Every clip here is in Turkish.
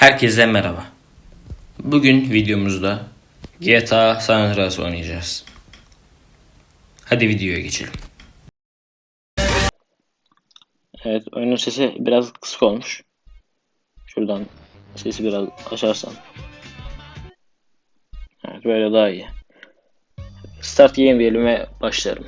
Herkese merhaba. Bugün videomuzda GTA San Andreas oynayacağız. Hadi videoya geçelim. Evet, oyunun sesi biraz kısık olmuş. Şuradan sesi biraz açarsam. Evet, böyle daha iyi. Start game diyelim ve başlarım.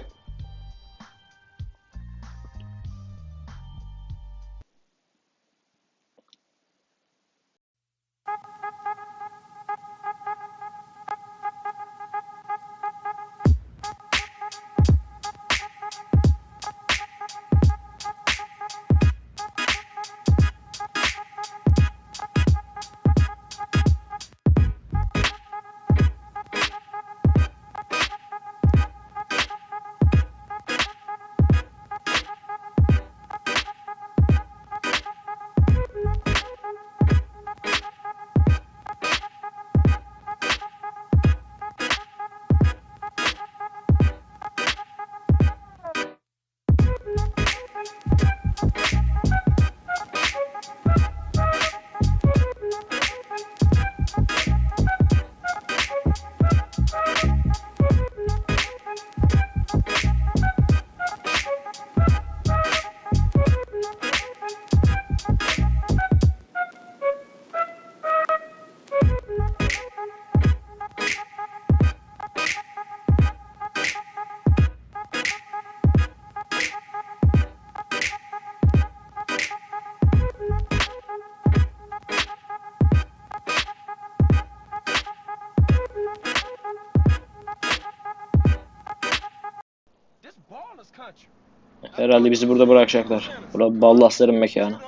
Herhalde bizi burada bırakacaklar. Bura ballasların mekanı.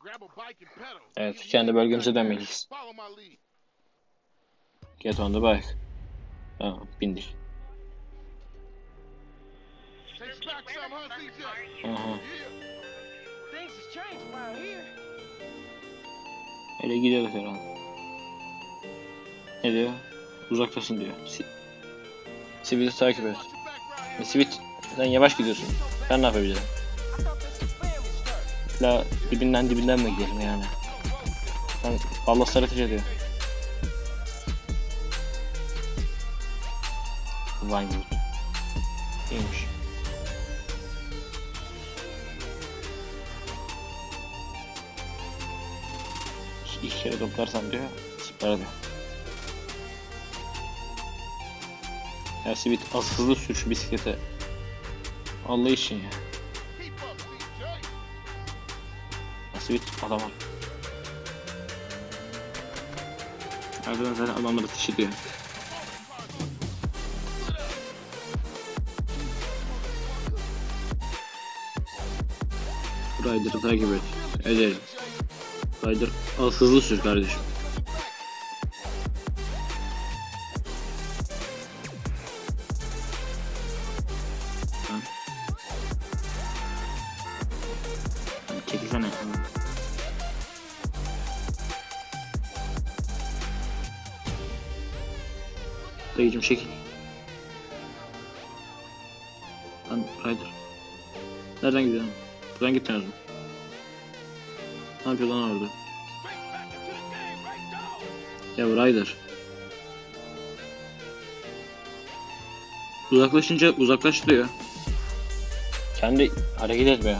Grab a bike and pedal. Evet, kendi bölgemize dönmeliyiz. Get on the bike. Tamam, bindik. Aha. Öyle gidiyoruz herhalde. Ne diyor? Uzaktasın diyor. Si Sivit'i takip et. Sivit sen yavaş gidiyorsun. Ben ne yapabilirim? La dibinden dibinden mi gidelim yani? Ben Allah strateji ediyor. Vinewood. İyiymiş. İki kere toplarsam diyor, süper diyor. Ya Sivit az hızlı sür bisiklete. Allah için ya. Nasıl bir adam? Arkadan zaten adamları ateş ediyor. Ryder'ı takip et. Ederim. Ryder az hızlı sür kardeşim. Dayıcım çekil. Lan Ryder. Nereden gidiyorsun? Buradan gitmiyoruz mu? Ne yapıyor lan orada? Ya Ryder. Uzaklaşınca uzaklaş diyor. Kendi hareket etmiyor.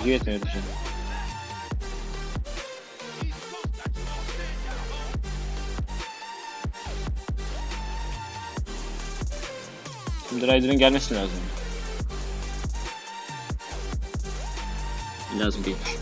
Stand down, huh? Şimdi Ryder'ın gelmesi lazım. Lazım değilmiş.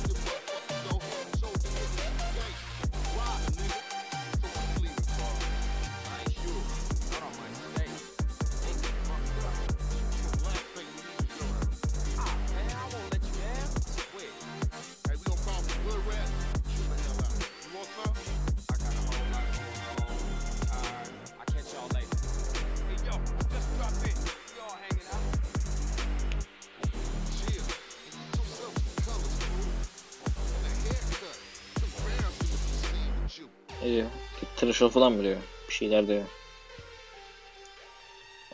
Diyor? Ol falan mı diyor? Bir şeyler diyor.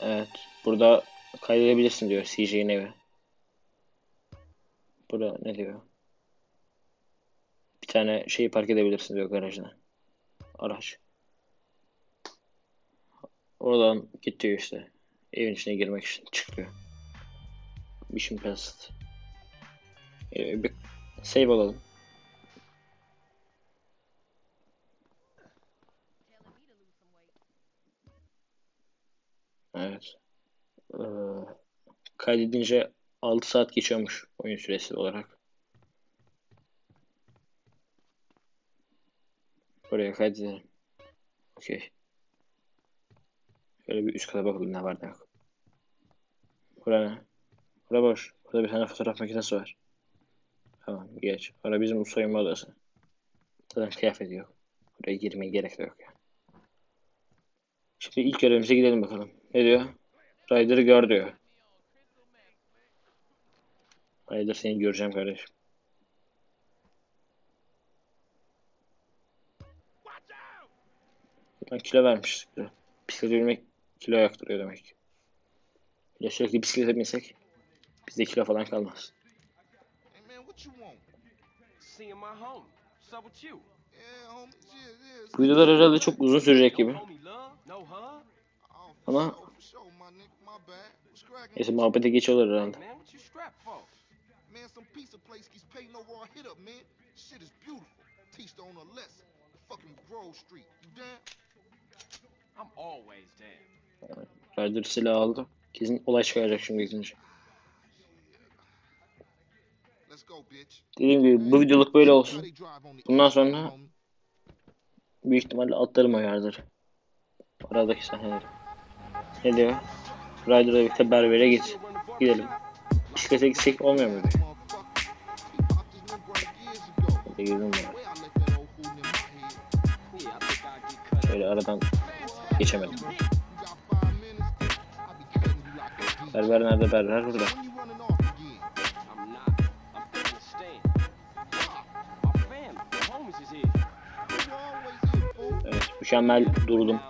Evet. Burada kaydedebilirsin diyor CJ'nin evi. Burada ne diyor? Bir tane şeyi park edebilirsin diyor garajına. Araç. Oradan git diyor işte. Evin içine girmek için çıkıyor. Mission Passed. Ee, bir save alalım. Evet. Ee, kaydedince 6 saat geçiyormuş oyun süresi olarak. Buraya kaydedelim. Okey. Şöyle bir üst kata bakalım ne var ne yok. Bura ne? Bura boş. Burada bir tane fotoğraf makinesi var. Tamam geç. Orada bizim soyunma odası. Zaten kıyafeti yok. Buraya girmeye gerek de yok yani. Şimdi ilk görevimize gidelim bakalım. Ne diyor? Ryder'ı gör diyor. Ryder seni göreceğim kardeşim. Lan kilo vermiş. Bisiklete binmek kilo yaktırıyor demek. De sürekli bisiklete binsek bizde kilo falan kalmaz. Bu videolar herhalde çok uzun sürecek gibi. Ama-? Neyse muhabbete geçiyorlar Hey herhalde. Rider silah aldı. Kesin olay çıkaracak şimdi gidince. Dediğim gibi bu videoluk böyle olsun. Bundan sonra büyük ihtimalle atlarım yerleri. Aradaki sahneleri. Ne diyor? Rider'la birlikte berbere git. Gidelim. Bisiklete gitsek olmuyor ago. Hadi gidelim cut Şöyle aradan geçemedim. Berber nerede? Berber burada. Evet mükemmel durdum.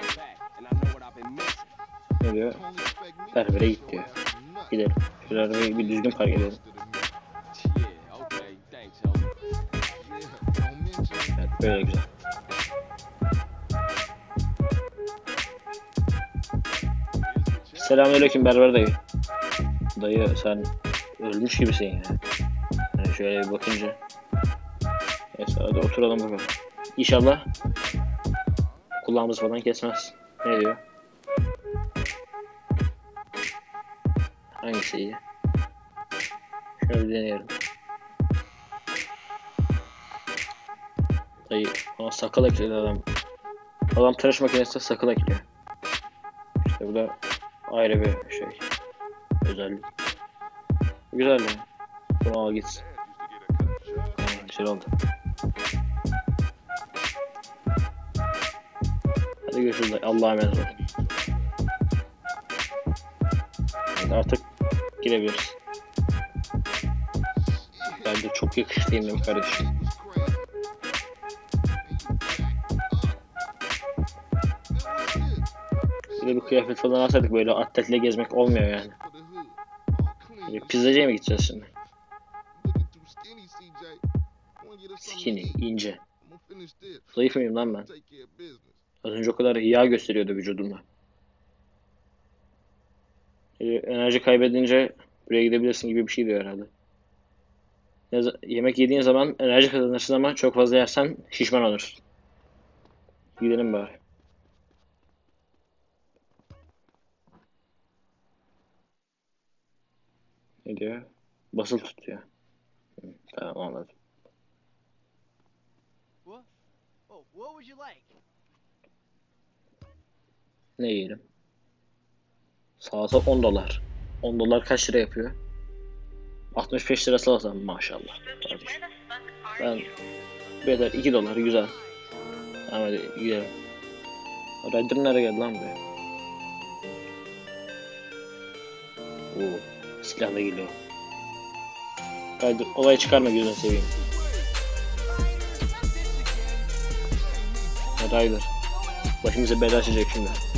Diyor? Berbere git diyor. Gidelim. Şöyle arabayı bir düzgün park edelim. Evet böyle güzel. Selamünaleyküm berber dayı. Dayı sen ölmüş gibisin ya. Yani şöyle bir bakınca. Neyse hadi oturalım bakalım. İnşallah kulağımız falan kesmez. Ne diyor? Hangisi iyi? Şöyle bir deneyelim. Dayı ama sakal ekledi adam. Adam tıraş makinesinde sakal ekliyor. İşte bu da ayrı bir şey. Özellik. Güzel ya. Bunu al gitsin. Aynen, güzel oldu. Hadi görüşürüz. Allah'a emanet olun. Girebiliriz. Ben de çok benim kardeşim. De bir kıyafet falan alsaydık böyle atletle gezmek olmuyor yani. Böyle pizzacıya mı gideceğiz şimdi? Skinny, ince. Zayıf mıyım lan ben? Az önce o kadar yağ gösteriyordu vücudumda. Ee, enerji kaybedince buraya gidebilirsin gibi bir şey diyor herhalde. Yemek yediğin zaman enerji kazanırsın ama çok fazla yersen şişman olursun. Gidelim bari. Ne diyor? Basılı tutuyor. Hı, tamam anladım. Oh? Ne yiyelim? Salata 10 dolar. 10 dolar kaç lira yapıyor? 65 lira salata maşallah. Kardeşim. Ben bedel 2 dolar güzel. Tamam hadi gidelim. Rider nereye geldi lan buraya? Oo, silahla geliyor. Rider olay çıkarma gözünü seveyim. Rider. Başımıza bela açacak şimdi.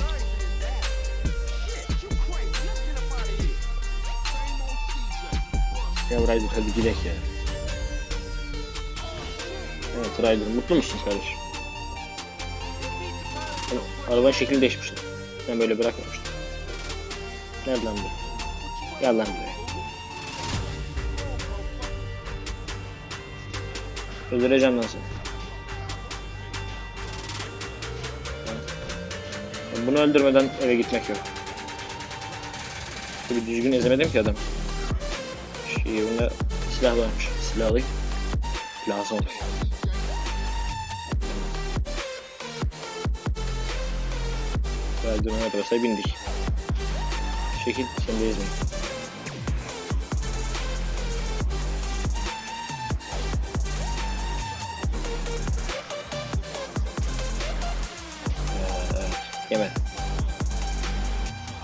Ya Ryder hadi gidelim ya. Evet Ryder mutlu musun kardeşim? Yani arabanın şekli değişmişti. Ben böyle bırakmamıştım. Gel lan buraya. Gel lan buraya. Öldüreceğim lan seni. Bunu öldürmeden eve gitmek yok. Bir düzgün ezemedim ki adam. Şey bunda silah varmış. Silah alayım. Lazım olur. Öldürme arabasına bindik. Şekil sendeyiz mi? Evet, yeme.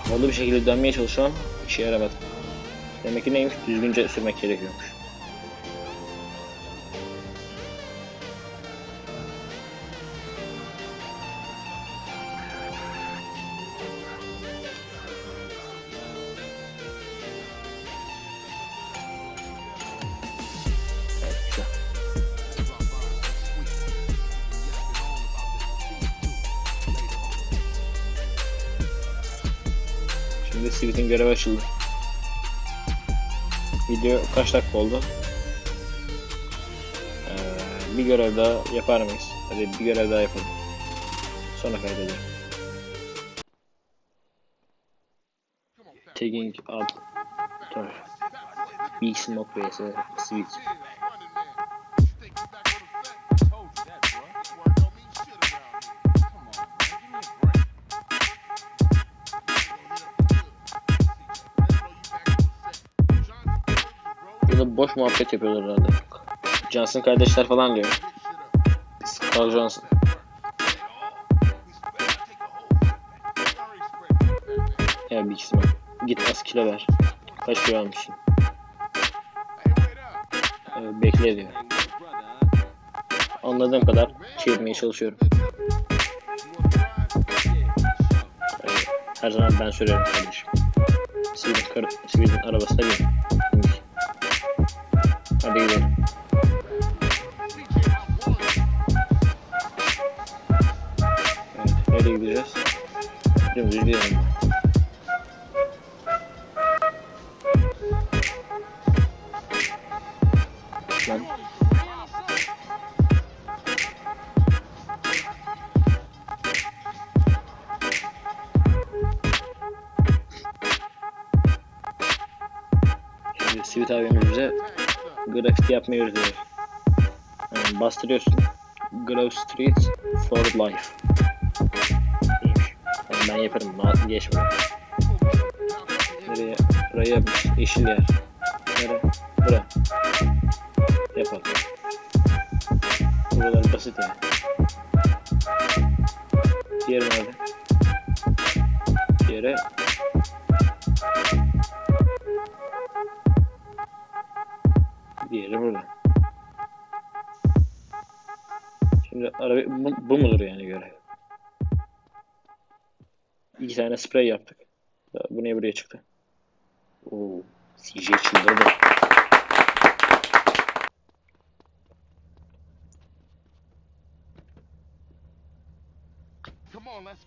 Havalı bir şekilde dönmeye çalışıyorum işe yaramadı. Demek ki neymiş? Düzgünce sürmek gerekiyormuş. Şimdi Sivit'in görevi açıldı. Video kaç dakika oldu? Ee, bir görev daha yapar mıyız? Hadi bir görev daha yapalım. Sonra kaydedelim. Taking up Dur. Big Smoke vs. Burada boş muhabbet yapıyorlar herhalde. Johnson kardeşler falan diyor. Carl Johnson. Ya Big Smoke. Git az kilo ver. Kaç kilo almışsın? Ee, bekle diyor. Anladığım kadar çevirmeye çalışıyorum. Ee, her zaman ben sürerim kardeşim. Sweet'in, kar- Sweet'in arabasına bin. Bindik. Hadi gidelim. Evet, nereye gideceğiz? Dümdüz gidelim. Lan. Şimdi Sweet abimiz bize grafiti yapmayı öğretiyor. Yani bastırıyorsun. Grove Street for Life. İyiymiş. Yani ben yaparım. Rahat geçme. Nereye? Buraya yapmış. Yeşil yer. Nere? Bura. Yapalım. Buralar basit yani. Diğeri nerede? Diğeri Diğeri burada. Şimdi araba bu, bu mudur yani görev? İki tane sprey yaptık. Ya Bu niye buraya çıktı? Oo, CJ çıldırdı. Come on, let's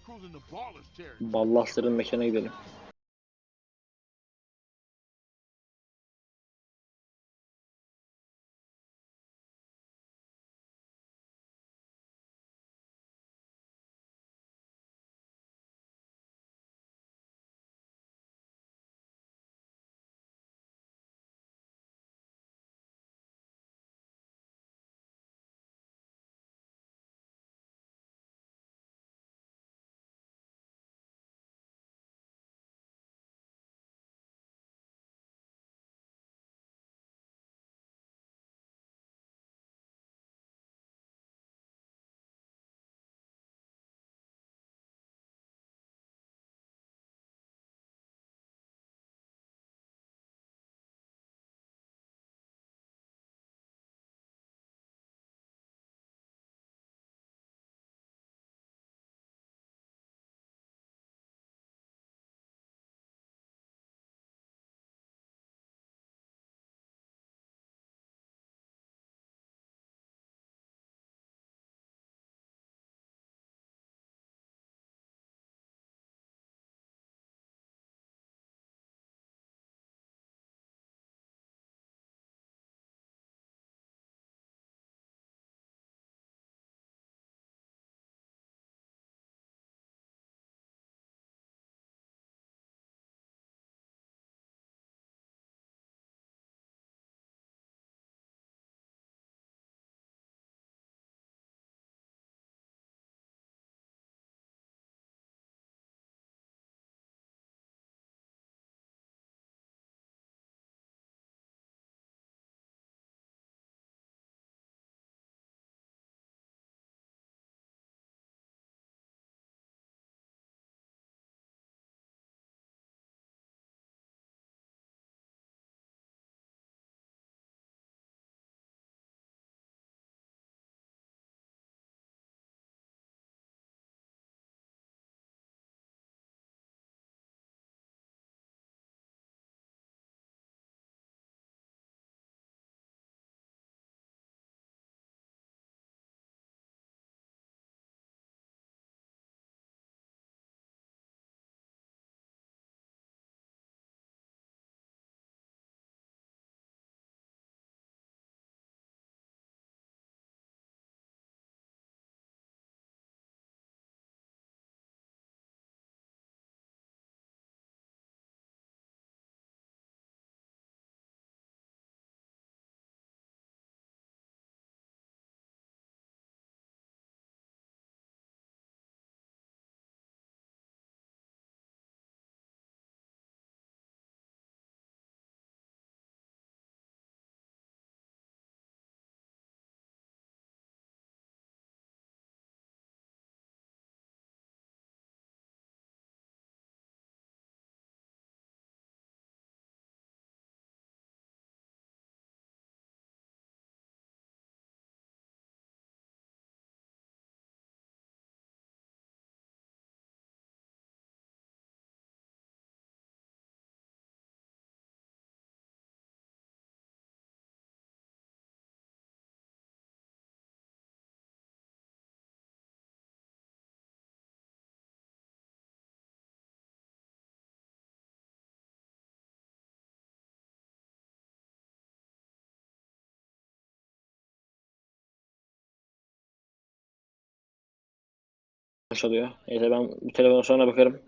çalıyor. Neyse ben bu telefona sonra bakarım.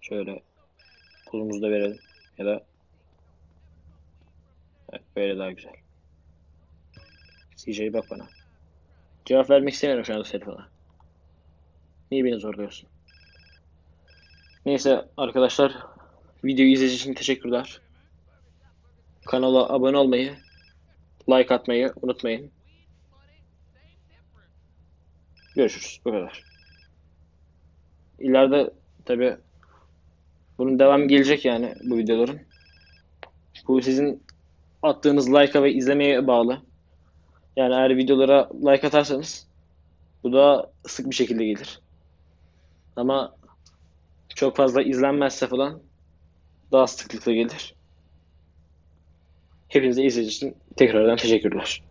Şöyle kolumuzu da verelim. Ya da evet, böyle daha güzel. CJ bak bana. Cevap vermek istemiyorum şu anda telefona. Niye beni zorluyorsun? Neyse arkadaşlar videoyu izlediğiniz için teşekkürler. Kanala abone olmayı, like atmayı unutmayın. Görüşürüz. Bu kadar. İleride tabi bunun devamı gelecek yani bu videoların. Bu sizin attığınız like'a ve izlemeye bağlı. Yani eğer videolara like atarsanız bu da sık bir şekilde gelir. Ama çok fazla izlenmezse falan daha sıklıkla gelir. Hepinize izlediğiniz için tekrardan teşekkürler.